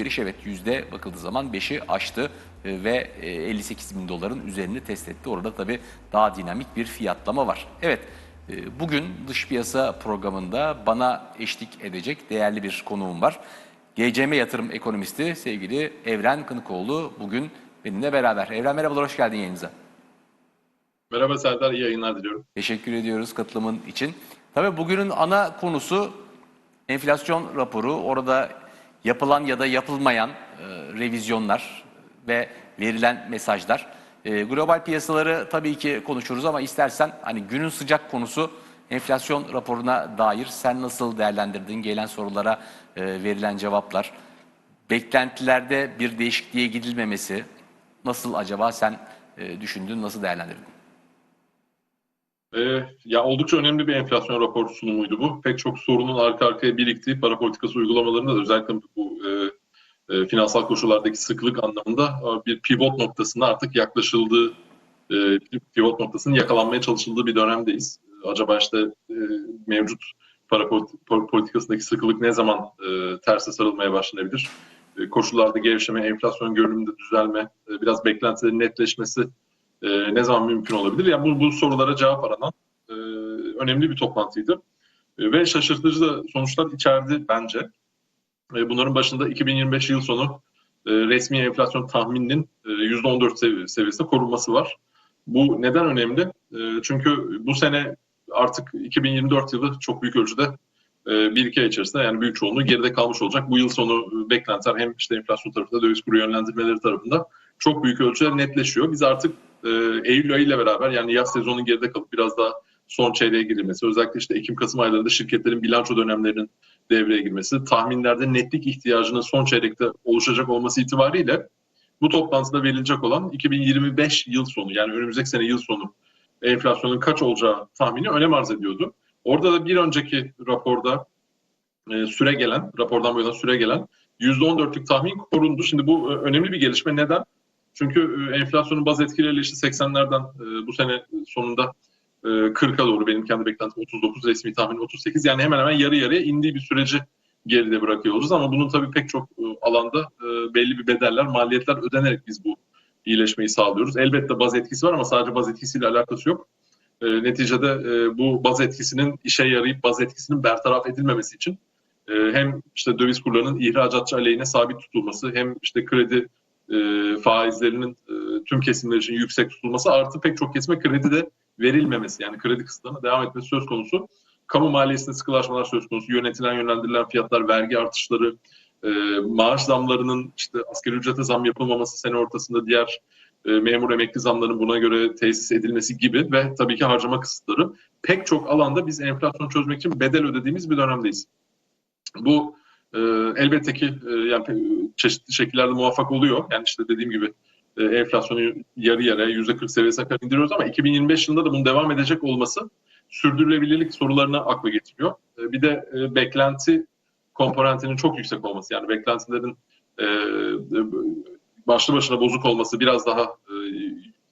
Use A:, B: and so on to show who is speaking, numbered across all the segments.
A: alışveriş evet yüzde bakıldığı zaman 5'i aştı e, ve e, 58 bin doların üzerini test etti. Orada tabii daha dinamik bir fiyatlama var. Evet e, bugün dış piyasa programında bana eşlik edecek değerli bir konuğum var. GCM yatırım ekonomisti sevgili Evren Kınıkoğlu bugün benimle beraber. Evren merhabalar hoş geldin yayınımıza.
B: Merhaba Serdar, iyi yayınlar diliyorum.
A: Teşekkür ediyoruz katılımın için. Tabii bugünün ana konusu enflasyon raporu. Orada yapılan ya da yapılmayan e, revizyonlar ve verilen mesajlar. E, global piyasaları tabii ki konuşuruz ama istersen hani günün sıcak konusu enflasyon raporuna dair sen nasıl değerlendirdin gelen sorulara e, verilen cevaplar. Beklentilerde bir değişikliğe gidilmemesi nasıl acaba sen e, düşündün, nasıl değerlendirdin?
B: Ee, ya oldukça önemli bir enflasyon raporu sunumuydu bu. Pek çok sorunun arka arkaya biriktiği para politikası uygulamalarında da özellikle bu e, e, finansal koşullardaki sıklık anlamında e, bir pivot noktasına artık yaklaşıldığı, e, pivot noktasının yakalanmaya çalışıldığı bir dönemdeyiz. Acaba işte e, mevcut para politi- politikasındaki sıkılık ne zaman e, terse sarılmaya başlanabilir? E, koşullarda gevşeme, enflasyon görünümünde düzelme, e, biraz beklentilerin netleşmesi e, ne zaman mümkün olabilir? Yani bu, bu sorulara cevap aranan e, önemli bir toplantıydı. E, ve şaşırtıcı da sonuçlar içerdi bence. E, bunların başında 2025 yıl sonu e, resmi enflasyon tahmininin e, %14 sevi- seviyesinde korunması var. Bu neden önemli? E, çünkü bu sene artık 2024 yılı çok büyük ölçüde e, bir iki ay içerisinde yani büyük çoğunluğu geride kalmış olacak. Bu yıl sonu beklentiler hem işte enflasyon tarafında döviz kuru yönlendirmeleri tarafında çok büyük ölçüde netleşiyor. Biz artık e, Eylül ayı ile beraber yani yaz sezonunun geride kalıp biraz daha son çeyreğe girilmesi, özellikle işte Ekim-Kasım aylarında şirketlerin bilanço dönemlerinin devreye girmesi, tahminlerde netlik ihtiyacının son çeyrekte oluşacak olması itibariyle bu toplantıda verilecek olan 2025 yıl sonu yani önümüzdeki sene yıl sonu enflasyonun kaç olacağı tahmini önem arz ediyordu. Orada da bir önceki raporda e, süre gelen, rapordan bu yana süre gelen %14'lük tahmin korundu. Şimdi bu e, önemli bir gelişme. Neden? Çünkü e, enflasyonun baz etkileriyle işte 80'lerden e, bu sene sonunda e, 40'a doğru benim kendi beklentim 39 resmi tahmin 38 yani hemen hemen yarı yarıya indiği bir süreci geride bırakıyoruz ama bunun tabii pek çok e, alanda e, belli bir bedeller, maliyetler ödenerek biz bu iyileşmeyi sağlıyoruz. Elbette baz etkisi var ama sadece baz etkisiyle alakası yok. E, neticede e, bu baz etkisinin işe yarayıp baz etkisinin bertaraf edilmemesi için e, hem işte döviz kurlarının ihracatçı aleyhine sabit tutulması hem işte kredi e, faizlerinin e, tüm kesimler için yüksek tutulması artı pek çok kesime kredi de verilmemesi yani kredi kısıtlarına devam etmesi söz konusu. Kamu maliyesinde sıkılaşmalar söz konusu. Yönetilen yönlendirilen fiyatlar, vergi artışları, e, maaş zamlarının işte asgari ücrete zam yapılmaması sene ortasında diğer e, memur emekli zamlarının buna göre tesis edilmesi gibi ve tabii ki harcama kısıtları pek çok alanda biz enflasyonu çözmek için bedel ödediğimiz bir dönemdeyiz. Bu e, elbette ki e, yani çeşitli şekillerde muvaffak oluyor. Yani işte dediğim gibi e, enflasyonu yarı yarıya yüzde 40 seviyesine kadar indiriyoruz ama 2025 yılında da bunun devam edecek olması sürdürülebilirlik sorularını akla getiriyor. E, bir de e, beklenti komponentinin çok yüksek olması yani beklentilerin e, e, başlı başına bozuk olması biraz daha e,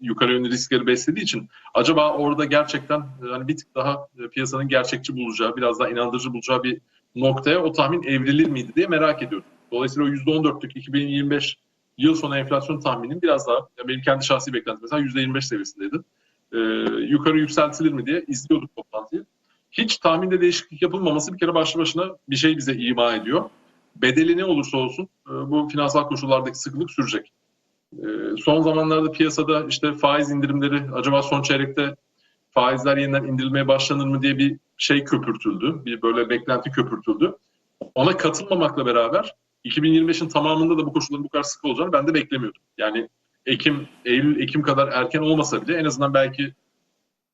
B: yukarı yönlü riskleri beslediği için acaba orada gerçekten e, hani bir tık daha e, piyasanın gerçekçi bulacağı, biraz daha inandırıcı bulacağı bir noktaya o tahmin evrilir miydi diye merak ediyorum. Dolayısıyla o %14'lük 2025 yıl sonu enflasyon tahminim biraz daha benim kendi şahsi beklentim mesela %25 seviyesindeydi. Ee, yukarı yükseltilir mi diye izliyorduk toplantıyı. Hiç tahminde değişiklik yapılmaması bir kere başlı başına bir şey bize ima ediyor. Bedeli ne olursa olsun e, bu finansal koşullardaki sıkılık sürecek. E, son zamanlarda piyasada işte faiz indirimleri acaba son çeyrekte faizler yeniden indirilmeye başlanır mı diye bir şey köpürtüldü. Bir böyle beklenti köpürtüldü. Ona katılmamakla beraber 2025'in tamamında da bu koşulların bu kadar sık olacağını ben de beklemiyordum. Yani Ekim, Eylül, Ekim kadar erken olmasa bile en azından belki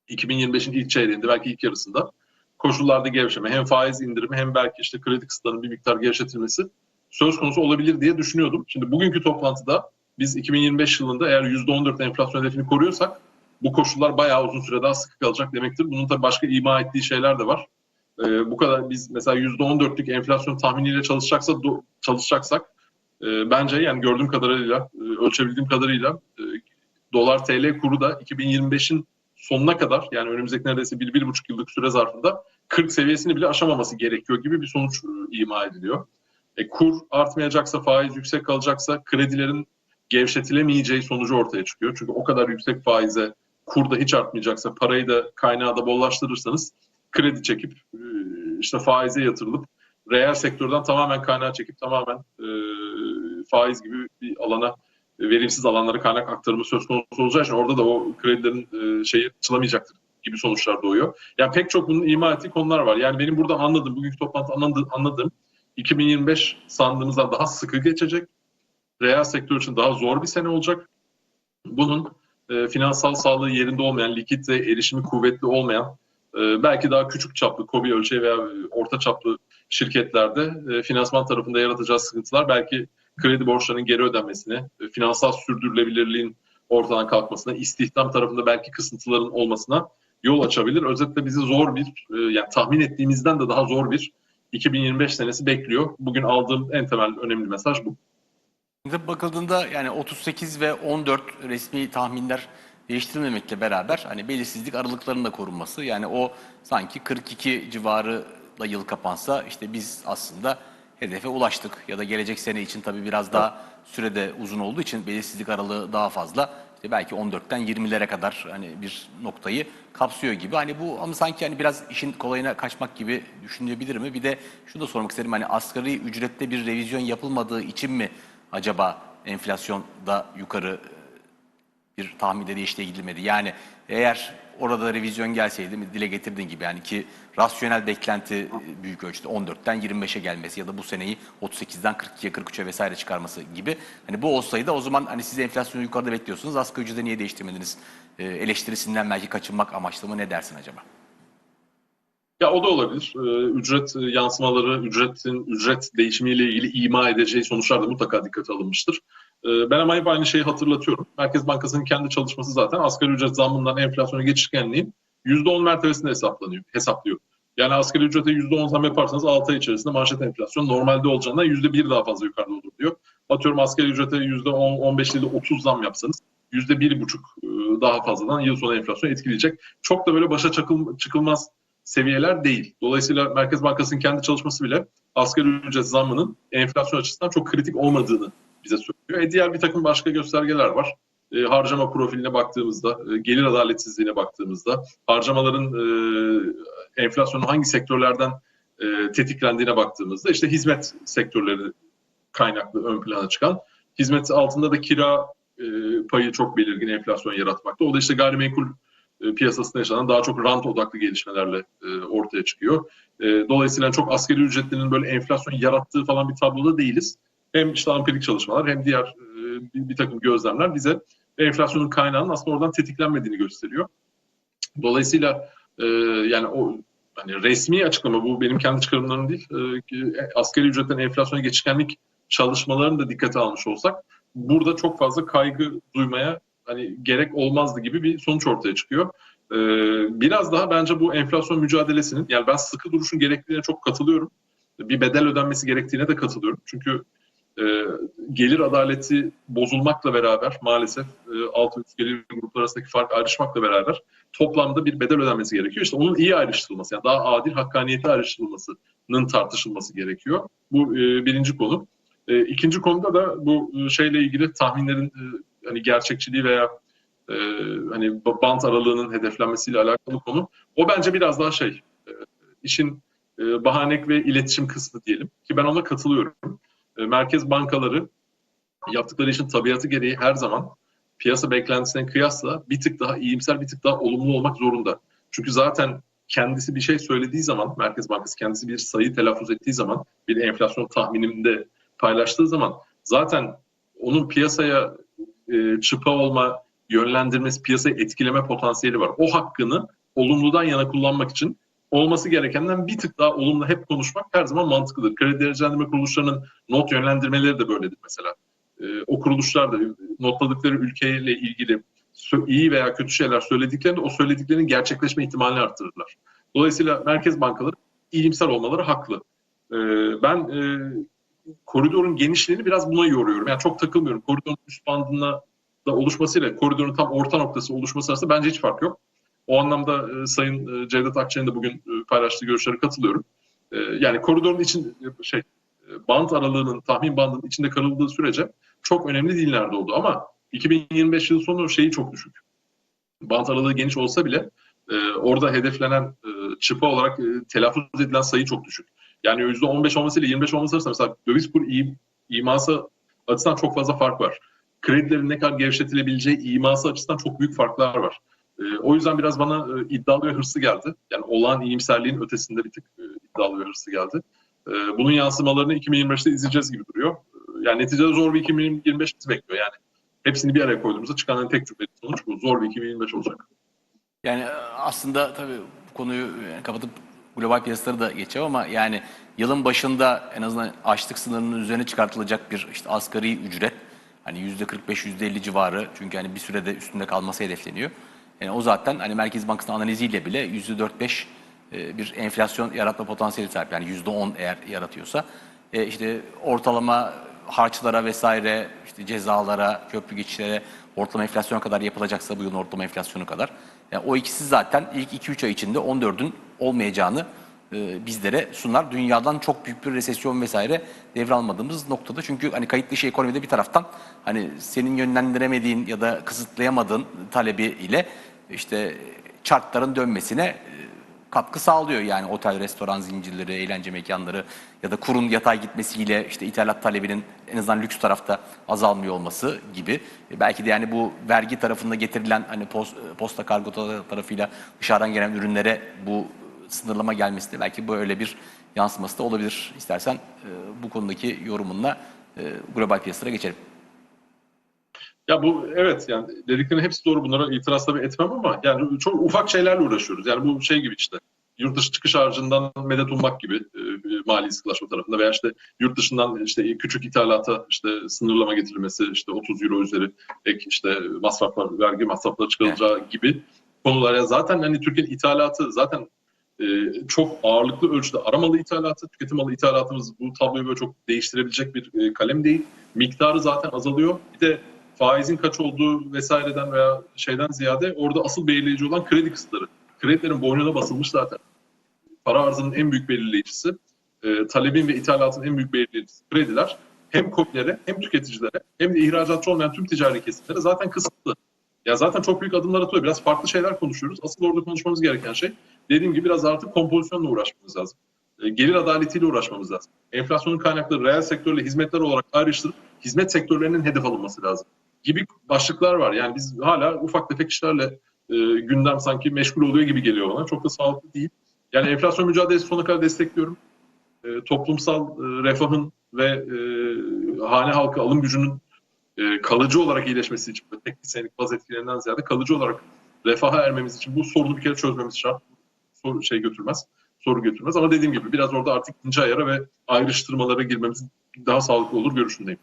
B: 2025'in ilk çeyreğinde, belki ilk yarısında koşullarda gevşeme, hem faiz indirimi hem belki işte kredi kısıtlarının bir miktar gevşetilmesi söz konusu olabilir diye düşünüyordum. Şimdi bugünkü toplantıda biz 2025 yılında eğer %14 enflasyon hedefini koruyorsak bu koşullar bayağı uzun süre daha sıkı kalacak demektir. Bunun tabii başka ima ettiği şeyler de var. Ee, bu kadar biz mesela %14'lük enflasyon tahminiyle çalışacaksa do- çalışacaksak e, bence yani gördüğüm kadarıyla e, ölçebildiğim kadarıyla e, dolar TL kuru da 2025'in sonuna kadar yani önümüzdeki neredeyse bir, bir buçuk yıllık süre zarfında 40 seviyesini bile aşamaması gerekiyor gibi bir sonuç e, ima ediliyor. E, kur artmayacaksa, faiz yüksek kalacaksa kredilerin gevşetilemeyeceği sonucu ortaya çıkıyor. Çünkü o kadar yüksek faize kur da hiç artmayacaksa parayı da kaynağı da bollaştırırsanız kredi çekip e, işte faize yatırılıp reel sektörden tamamen kaynağı çekip tamamen e, faiz gibi bir alana e, verimsiz alanlara kaynak aktarımı söz konusu olacağı için orada da o kredilerin e, şeyi açılamayacaktır gibi sonuçlar doğuyor. Yani pek çok bunun ima ettiği konular var. Yani benim burada anladığım, bugünkü toplantıda anladığım, anladığım 2025 sandığımızdan daha sıkı geçecek. Reel sektör için daha zor bir sene olacak. Bunun e, finansal sağlığı yerinde olmayan, likidite erişimi kuvvetli olmayan, e, belki daha küçük çaplı, KOBİ ölçeği veya orta çaplı şirketlerde e, finansman tarafında yaratacağı sıkıntılar belki kredi borçlarının geri ödenmesine, e, finansal sürdürülebilirliğin ortadan kalkmasına, istihdam tarafında belki kısıntıların olmasına yol açabilir. Özetle bizi zor bir, e, yani tahmin ettiğimizden de daha zor bir 2025 senesi bekliyor. Bugün aldığım en temel önemli mesaj bu.
A: Bakıldığında yani 38 ve 14 resmi tahminler değiştirilmemekle beraber hani belirsizlik aralıklarının da korunması yani o sanki 42 civarı da yıl kapansa işte biz aslında hedefe ulaştık ya da gelecek sene için tabii biraz daha sürede uzun olduğu için belirsizlik aralığı daha fazla. İşte belki 14'ten 20'lere kadar hani bir noktayı kapsıyor gibi. Hani bu ama sanki hani biraz işin kolayına kaçmak gibi düşünülebilir mi? Bir de şunu da sormak isterim. Hani asgari ücrette bir revizyon yapılmadığı için mi acaba enflasyonda yukarı e, bir tahminde değiştiğe gidilmedi? Yani eğer orada revizyon gelseydi dile getirdiğin gibi yani ki rasyonel beklenti e, büyük ölçüde 14'ten 25'e gelmesi ya da bu seneyi 38'den 42'ye 43'e vesaire çıkarması gibi. Hani bu olsaydı o zaman hani siz enflasyonu yukarıda bekliyorsunuz asgari ücreti niye değiştirmediniz e, eleştirisinden belki kaçınmak amaçlı mı ne dersin acaba?
B: Ya o da olabilir. Ee, ücret yansımaları, ücretin ücret değişimiyle ilgili ima edeceği sonuçlar da mutlaka dikkate alınmıştır. Ee, ben ama hep aynı şeyi hatırlatıyorum. Merkez Bankası'nın kendi çalışması zaten asgari ücret zammından enflasyona geçişkenliğin %10 mertebesinde hesaplanıyor, hesaplıyor. Yani asgari ücrete %10 zam yaparsanız 6 ay içerisinde manşet enflasyon normalde olacağından %1 daha fazla yukarıda olur diyor. Atıyorum asgari ücrete %10, 15 ile 30 zam yapsanız %1,5 daha fazladan yıl sonu enflasyon etkileyecek. Çok da böyle başa çakıl, çıkılmaz seviyeler değil. Dolayısıyla Merkez Bankası'nın kendi çalışması bile asgari ücret zammının enflasyon açısından çok kritik olmadığını bize söylüyor. E diğer bir takım başka göstergeler var. E, harcama profiline baktığımızda, e, gelir adaletsizliğine baktığımızda, harcamaların e, enflasyonun hangi sektörlerden e, tetiklendiğine baktığımızda işte hizmet sektörleri kaynaklı ön plana çıkan. Hizmet altında da kira e, payı çok belirgin enflasyon yaratmakta. O da işte gayrimenkul e, piyasasında yaşanan daha çok rant odaklı gelişmelerle e, ortaya çıkıyor. E, dolayısıyla çok asgari ücretlinin böyle enflasyon yarattığı falan bir tabloda değiliz. Hem işte ampirik çalışmalar hem diğer bir, takım gözlemler bize enflasyonun kaynağının aslında oradan tetiklenmediğini gösteriyor. Dolayısıyla yani o hani resmi açıklama bu benim kendi çıkarımlarım değil. E, asgari ücretten enflasyona geçişkenlik çalışmalarını da dikkate almış olsak burada çok fazla kaygı duymaya hani gerek olmazdı gibi bir sonuç ortaya çıkıyor. Ee, biraz daha bence bu enflasyon mücadelesinin yani ben sıkı duruşun gerektiğine çok katılıyorum. Bir bedel ödenmesi gerektiğine de katılıyorum. Çünkü e, gelir adaleti bozulmakla beraber maalesef e, alt üst gelir grupları arasındaki fark ayrışmakla beraber toplamda bir bedel ödenmesi gerekiyor. İşte onun iyi ayrıştırılması yani daha adil hakkaniyetli ayrıştırılmasının tartışılması gerekiyor. Bu e, birinci konu. E, ikinci konuda da bu e, şeyle ilgili tahminlerin e, hani gerçekçiliği veya e, hani bant aralığının hedeflenmesiyle alakalı konu. O bence biraz daha şey e, işin e, bahanek ve iletişim kısmı diyelim ki ben ona katılıyorum. E, merkez bankaları yaptıkları işin tabiatı gereği her zaman piyasa beklentisine kıyasla bir tık daha iyimser, bir tık daha olumlu olmak zorunda. Çünkü zaten kendisi bir şey söylediği zaman, Merkez Bankası kendisi bir sayı telaffuz ettiği zaman, bir enflasyon tahmininde paylaştığı zaman zaten onun piyasaya e, çıpa olma, yönlendirmesi, piyasayı etkileme potansiyeli var. O hakkını olumludan yana kullanmak için olması gerekenden bir tık daha olumlu hep konuşmak her zaman mantıklıdır. Kredi derecelendirme kuruluşlarının not yönlendirmeleri de böyledir mesela. E, o kuruluşlar da notladıkları ülkeyle ilgili iyi veya kötü şeyler söylediklerinde o söylediklerinin gerçekleşme ihtimalini arttırırlar. Dolayısıyla merkez bankaları iyimser olmaları haklı. E, ben koridorun genişliğini biraz buna yoruyorum. Yani çok takılmıyorum. Koridorun üst bandına da oluşmasıyla koridorun tam orta noktası oluşması arasında bence hiç fark yok. O anlamda e, Sayın e, Cevdet Akçay'ın da bugün e, paylaştığı görüşlere katılıyorum. E, yani koridorun için e, şey e, bant aralığının, tahmin bandının içinde kalındığı sürece çok önemli değil nerede oldu. Ama 2025 yıl sonu şeyi çok düşük. Bant aralığı geniş olsa bile e, orada hedeflenen e, çıpa olarak e, telaffuz edilen sayı çok düşük. Yani %15 olması ile 25 olması arasında mesela döviz kur im, iması açısından çok fazla fark var. Kredilerin ne kadar gevşetilebileceği iması açısından çok büyük farklar var. E, o yüzden biraz bana e, iddialı ve hırslı geldi. Yani olağan iyimserliğin ötesinde bir tık e, iddialı ve hırslı geldi. E, bunun yansımalarını 2025'te izleyeceğiz gibi duruyor. E, yani neticede zor bir 2025 bizi bekliyor. Yani hepsini bir araya koyduğumuzda çıkan tek cümle sonuç bu. Zor bir 2025 olacak.
A: Yani e, aslında tabii bu konuyu e, kapatıp global piyasaları da geçeceğim ama yani yılın başında en azından açlık sınırının üzerine çıkartılacak bir işte asgari ücret hani yüzde 45-50 civarı çünkü hani bir sürede üstünde kalması hedefleniyor. Yani o zaten hani Merkez Bankası'nın analiziyle bile yüzde 4-5 e, bir enflasyon yaratma potansiyeli sahip. Yani yüzde 10 eğer yaratıyorsa e, işte ortalama harçlara vesaire işte cezalara, köprü geçişlere ortalama enflasyon kadar yapılacaksa bu yılın ortalama enflasyonu kadar. Yani o ikisi zaten ilk 2-3 ay içinde 14'ün olmayacağını e, bizlere sunar. Dünyadan çok büyük bir resesyon vesaire devralmadığımız noktada. Çünkü hani kayıt dışı ekonomide bir taraftan hani senin yönlendiremediğin ya da kısıtlayamadığın talebi ile işte çarkların dönmesine e, katkı sağlıyor. Yani otel, restoran zincirleri, eğlence mekanları ya da kurun yatay gitmesiyle işte ithalat talebinin en azından lüks tarafta azalmıyor olması gibi. E, Belki de yani bu vergi tarafında getirilen hani pos- posta kargo tarafıyla dışarıdan gelen ürünlere bu sınırlama gelmesi de belki böyle bir yansıması da olabilir. İstersen e, bu konudaki yorumunla e, global piyasalara geçelim.
B: Ya bu evet yani dediklerinin hepsi doğru bunlara itiraz tabii etmem ama yani çok ufak şeylerle uğraşıyoruz. Yani bu şey gibi işte yurt dışı çıkış harcından medet ummak gibi e, mali sıkılaşma tarafında veya işte yurt dışından işte küçük ithalata işte sınırlama getirilmesi işte 30 euro üzeri ek işte masraflar vergi masrafları çıkarılacağı gibi konular ya zaten hani Türkiye'nin ithalatı zaten e, çok ağırlıklı ölçüde aramalı ithalatı, tüketim malı ithalatımız bu tabloyu böyle çok değiştirebilecek bir e, kalem değil. Miktarı zaten azalıyor. Bir de faizin kaç olduğu vesaireden veya şeyden ziyade orada asıl belirleyici olan kredi kısıtları. Kredilerin boynuna basılmış zaten. Para arzının en büyük belirleyicisi, e, talebin ve ithalatın en büyük belirleyicisi krediler hem COBİ'lere hem tüketicilere hem de ihracatçı olmayan tüm ticari kesimlere zaten kısıtlı. Ya zaten çok büyük adımlar atıyor. Biraz farklı şeyler konuşuyoruz. Asıl orada konuşmamız gereken şey dediğim gibi biraz artık kompozisyonla uğraşmamız lazım. E, gelir adaletiyle uğraşmamız lazım. Enflasyonun kaynakları reel sektörle hizmetler olarak ayrıştırıp hizmet sektörlerinin hedef alınması lazım gibi başlıklar var. Yani biz hala ufak tefek işlerle e, gündem sanki meşgul oluyor gibi geliyor bana. Çok da sağlıklı değil. Yani enflasyon mücadelesi sonuna kadar destekliyorum. E, toplumsal e, refahın ve e, hane halkı alım gücünün e, kalıcı olarak iyileşmesi için ve tek senelik baz etkilerinden ziyade kalıcı olarak refaha ermemiz için bu sorunu bir kere çözmemiz şart. Soru şey götürmez, soru götürmez. Ama dediğim gibi biraz orada artık ince ayara ve ayrıştırmalara girmemiz daha sağlıklı olur görüşündeyim.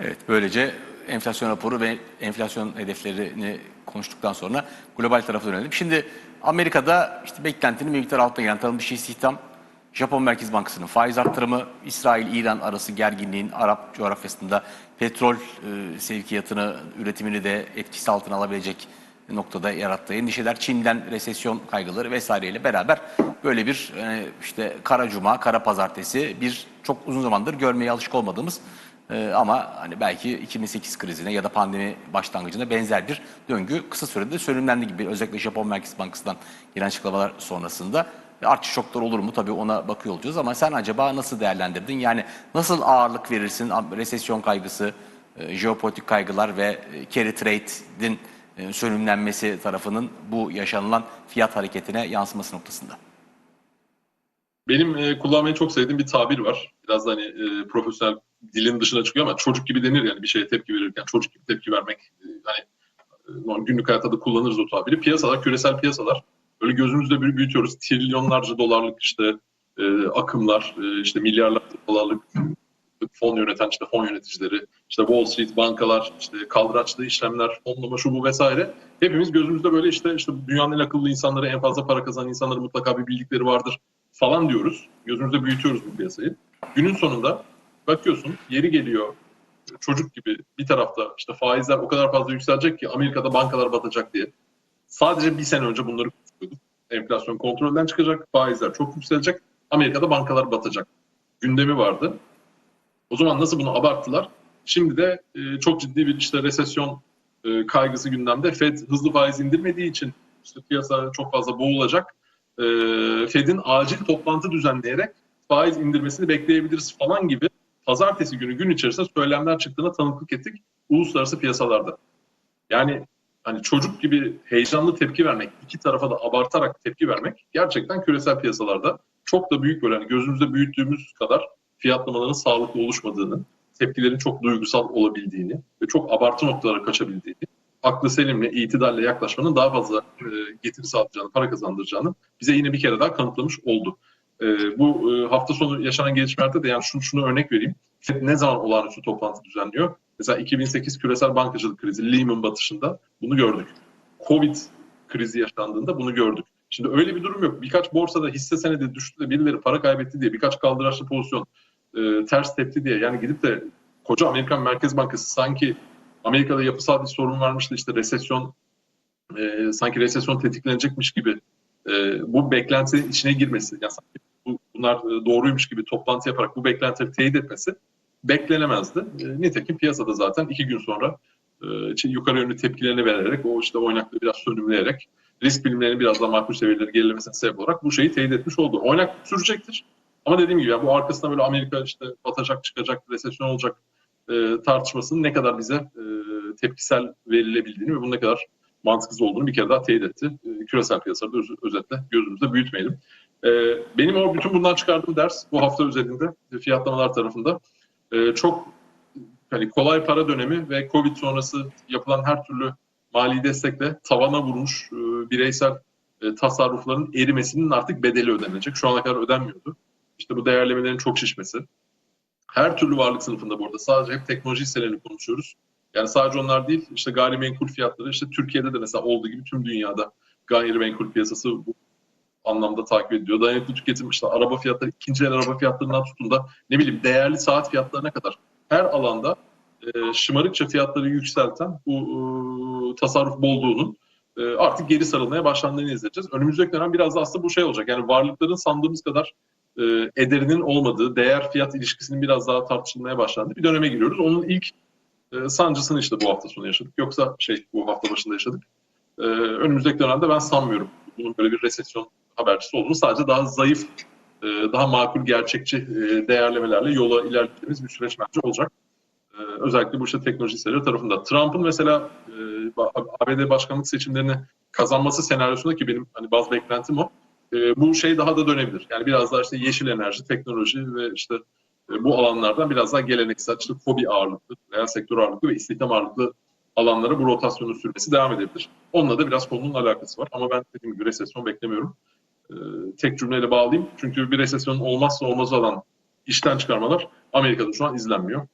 A: Evet, böylece enflasyon raporu ve enflasyon hedeflerini konuştuktan sonra global tarafa dönelim. Şimdi Amerika'da işte beklentinin bir miktar altına gelen tarım dışı istihdam, Japon Merkez Bankası'nın faiz arttırımı, İsrail-İran arası gerginliğin Arap coğrafyasında petrol e, sevkiyatını, üretimini de etkisi altına alabilecek noktada yarattığı endişeler, Çin'den resesyon kaygıları vesaireyle beraber böyle bir e, işte kara cuma, kara pazartesi bir çok uzun zamandır görmeye alışık olmadığımız ee, ama hani belki 2008 krizine ya da pandemi başlangıcında benzer bir döngü kısa sürede sönümlendi gibi. Özellikle Japon Merkez Bankası'ndan gelen açıklamalar sonrasında artış şoklar olur mu tabii ona bakıyor olacağız ama sen acaba nasıl değerlendirdin? Yani nasıl ağırlık verirsin resesyon kaygısı, e, jeopolitik kaygılar ve e, carry trade'in e, sönümlenmesi tarafının bu yaşanılan fiyat hareketine yansıması noktasında?
B: Benim e, kullanmayı çok sevdiğim bir tabir var. Biraz da hani e, profesyonel dilin dışına çıkıyor ama çocuk gibi denir yani bir şeye tepki verirken çocuk gibi tepki vermek e, hani e, günlük hayatta da kullanırız o tabiri. Piyasalar, küresel piyasalar böyle gözümüzde bir büyütüyoruz. Trilyonlarca dolarlık işte e, akımlar, e, işte milyarlarca dolarlık fon yöneten işte fon yöneticileri, işte Wall Street, bankalar, işte kaldıraçlı işlemler, fonlama şu bu vesaire. Hepimiz gözümüzde böyle işte işte dünyanın en akıllı insanları, en fazla para kazanan insanları mutlaka bir bildikleri vardır falan diyoruz. Gözümüzde büyütüyoruz bu piyasayı. Günün sonunda bakıyorsun yeri geliyor çocuk gibi bir tarafta işte faizler o kadar fazla yükselecek ki Amerika'da bankalar batacak diye. Sadece bir sene önce bunları konuşuyorduk. Enflasyon kontrolden çıkacak, faizler çok yükselecek, Amerika'da bankalar batacak. Gündemi vardı. O zaman nasıl bunu abarttılar? Şimdi de e, çok ciddi bir işte resesyon e, kaygısı gündemde. Fed hızlı faiz indirmediği için işte piyasa çok fazla boğulacak. E, Fed'in acil toplantı düzenleyerek faiz indirmesini bekleyebiliriz falan gibi pazartesi günü gün içerisinde söylemler çıktığına tanıklık ettik uluslararası piyasalarda. Yani hani çocuk gibi heyecanlı tepki vermek, iki tarafa da abartarak tepki vermek gerçekten küresel piyasalarda çok da büyük böyle hani gözümüzde büyüttüğümüz kadar fiyatlamaların sağlıklı oluşmadığını, tepkilerin çok duygusal olabildiğini ve çok abartı noktalara kaçabildiğini, aklı selimle, itidalle yaklaşmanın daha fazla e, getiri sağlayacağını, para kazandıracağını bize yine bir kere daha kanıtlamış oldu. E, bu e, hafta sonu yaşanan gelişmelerde de yani şunu, şunu örnek vereyim. FED ne zaman olağanüstü toplantı düzenliyor? Mesela 2008 küresel bankacılık krizi, Lehman batışında bunu gördük. Covid krizi yaşandığında bunu gördük. Şimdi öyle bir durum yok. Birkaç borsada hisse senedi düştü de birileri para kaybetti diye, birkaç kaldıraçlı pozisyon e, ters tepti diye. Yani gidip de koca Amerikan Merkez Bankası sanki Amerika'da yapısal bir sorun varmış da işte resesyon e, sanki resesyon tetiklenecekmiş gibi e, bu beklentinin içine girmesi, yani sanki bunlar e, doğruymuş gibi toplantı yaparak bu beklentileri teyit etmesi beklenemezdi. E, nitekim piyasada zaten iki gün sonra e, yukarı yönlü tepkilerini vererek, o işte oynaklığı biraz sönümleyerek, risk bilimlerinin biraz daha makul seviyeleri gerilemesine sebep olarak bu şeyi teyit etmiş oldu. Oynak sürecektir. Ama dediğim gibi yani bu arkasında böyle Amerika işte batacak, çıkacak, resesyon olacak tartışmasının ne kadar bize tepkisel verilebildiğini ve bunun ne kadar mantıksız olduğunu bir kere daha teyit etti. E, küresel piyasalarda öz- özetle gözümüzde büyütmeyelim. E, benim o bütün bundan çıkardığım ders bu hafta özelinde fiyatlamalar tarafında e, çok hani kolay para dönemi ve Covid sonrası yapılan her türlü mali destekle tavana vurmuş e, bireysel e, tasarrufların erimesinin artık bedeli ödenecek. Şu ana kadar ödenmiyordu. İşte bu değerlemelerin çok şişmesi. Her türlü varlık sınıfında bu arada. Sadece hep teknoloji hisselerini konuşuyoruz. Yani sadece onlar değil, işte gayrimenkul fiyatları, işte Türkiye'de de mesela olduğu gibi tüm dünyada gayrimenkul piyasası bu anlamda takip ediliyor. Dayanıklı tüketim, işte araba fiyatları, ikinci el araba fiyatlarından tutun da ne bileyim değerli saat fiyatlarına kadar her alanda e, şımarıkça fiyatları yükselten bu e, tasarruf bolluğunun e, artık geri sarılmaya başlandığını izleyeceğiz. Önümüzdeki dönem biraz da aslında bu şey olacak. Yani varlıkların sandığımız kadar e, ederinin olmadığı, değer fiyat ilişkisinin biraz daha tartışılmaya başlandığı bir döneme giriyoruz. Onun ilk e, sancısını işte bu hafta sonu yaşadık. Yoksa şey bu hafta başında yaşadık. E, önümüzdeki dönemde ben sanmıyorum bunun böyle bir resesyon habercisi olduğunu. Sadece daha zayıf, e, daha makul, gerçekçi e, değerlemelerle yola ilerlediğimiz bir süreç bence olacak. E, özellikle bu işte teknoloji hisseleri tarafında. Trump'ın mesela e, ABD başkanlık seçimlerini kazanması senaryosunda ki benim hani bazı beklentim o. Bu şey daha da dönebilir. Yani biraz daha işte yeşil enerji, teknoloji ve işte bu alanlardan biraz daha geleneksel işte fobi ağırlıklı veya sektör ağırlıklı ve istihdam ağırlıklı alanlara bu rotasyonu sürmesi devam edebilir. Onunla da biraz konunun alakası var. Ama ben dediğim gibi resesyon beklemiyorum. Ee, tek cümleyle bağlayayım. Çünkü bir resesyonun olmazsa olmazı olan işten çıkarmalar Amerika'da şu an izlenmiyor.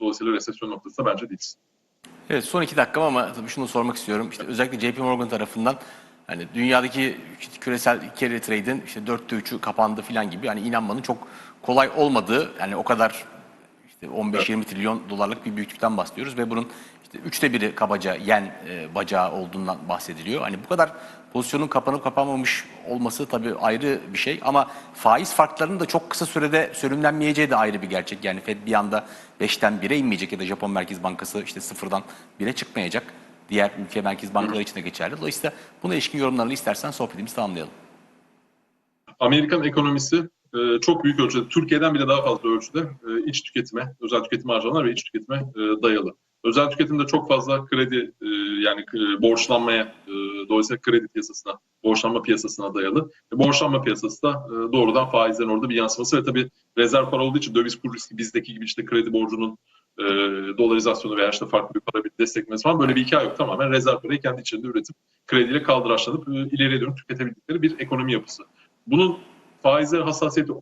B: Dolayısıyla resesyon noktasında bence değiliz.
A: Evet son iki dakikam ama tabii şunu sormak istiyorum. İşte özellikle JP Morgan tarafından hani dünyadaki küresel carry trade'in işte dörtte üçü kapandı falan gibi hani inanmanın çok kolay olmadığı yani o kadar işte 15-20 trilyon dolarlık bir büyüklükten bahsediyoruz ve bunun işte üçte biri kabaca yen e, bacağı olduğundan bahsediliyor. Hani bu kadar pozisyonun kapanıp kapanmamış olması tabii ayrı bir şey ama faiz farklarının da çok kısa sürede sönümlenmeyeceği de ayrı bir gerçek. Yani Fed bir anda 5'ten 1'e inmeyecek ya da Japon Merkez Bankası işte sıfırdan 1'e çıkmayacak. Diğer ülke merkez bankaları için de geçerli. Dolayısıyla buna ilişkin yorumlarını istersen sohbetimizi tamamlayalım.
B: Amerikan ekonomisi e, çok büyük ölçüde, Türkiye'den bile daha fazla ölçüde e, iç tüketime, özel tüketim harcamalar ve iç tüketime e, dayalı. Özel tüketimde çok fazla kredi e, yani e, borçlanmaya, e, dolayısıyla kredi piyasasına, borçlanma piyasasına dayalı. E, borçlanma piyasası da e, doğrudan faizlerin orada bir yansıması ve tabii rezerv para olduğu için döviz kur riski bizdeki gibi işte kredi borcunun e, dolarizasyonu veya işte farklı bir para bir desteklemesi falan böyle bir hikaye yok. Tamamen rezerv parayı kendi içinde üretip krediyle kaldıraçlanıp e, ileriye dönüp tüketebildikleri bir ekonomi yapısı. Bunun faizlere hassasiyeti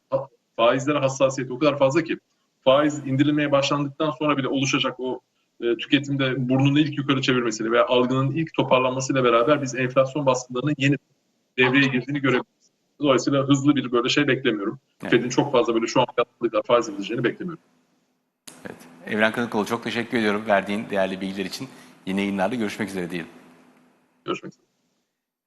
B: faizlere hassasiyeti o kadar fazla ki faiz indirilmeye başlandıktan sonra bile oluşacak o e, tüketimde burnunu ilk yukarı çevirmesiyle veya algının ilk toparlanmasıyla beraber biz enflasyon baskılarının yeni devreye girdiğini görebiliriz. Dolayısıyla hızlı bir böyle şey beklemiyorum.
A: Evet.
B: Fed'in çok fazla böyle şu an fiyatlı faiz indireceğini beklemiyorum.
A: Evet. Evren Kınıkoğlu çok teşekkür ediyorum verdiğin değerli bilgiler için. Yine yayınlarda görüşmek üzere diyelim.
B: Görüşmek üzere.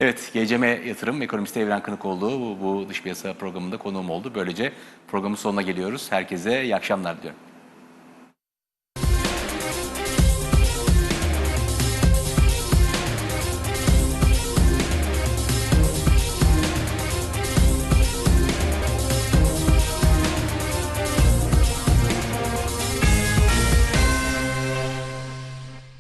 A: Evet, GCM Yatırım Ekonomisti Evren Kınıkoğlu bu, bu dış piyasa programında konuğum oldu. Böylece programın sonuna geliyoruz. Herkese iyi akşamlar diliyorum.